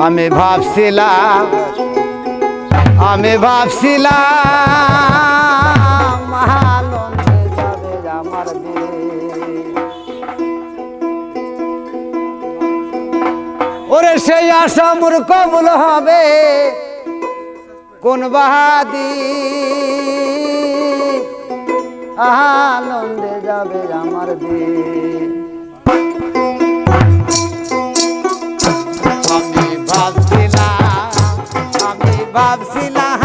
আমি ভাবছিলাম আমি ভাবছিলাম ওরে সেই আশা মোর কবুল হবে, কোন বাহাদি আনন্দে যাবে আমার দিন ভাবছিলাম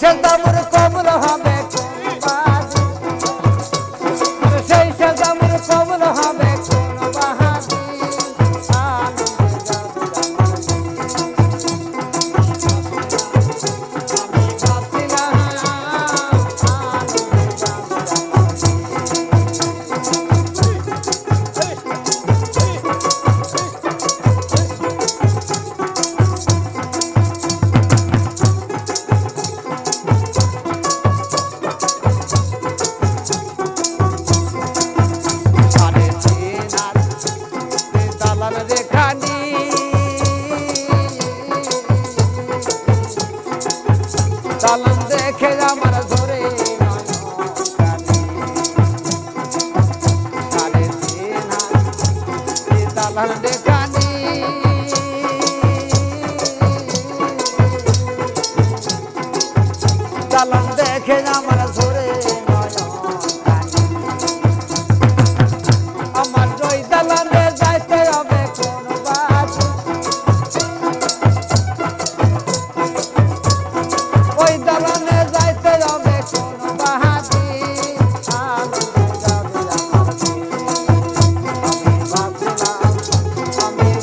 শেষদা মুরুখ সালাম দেখে আমার ধরে দালাল ডেকানি দালাল দেখে আমার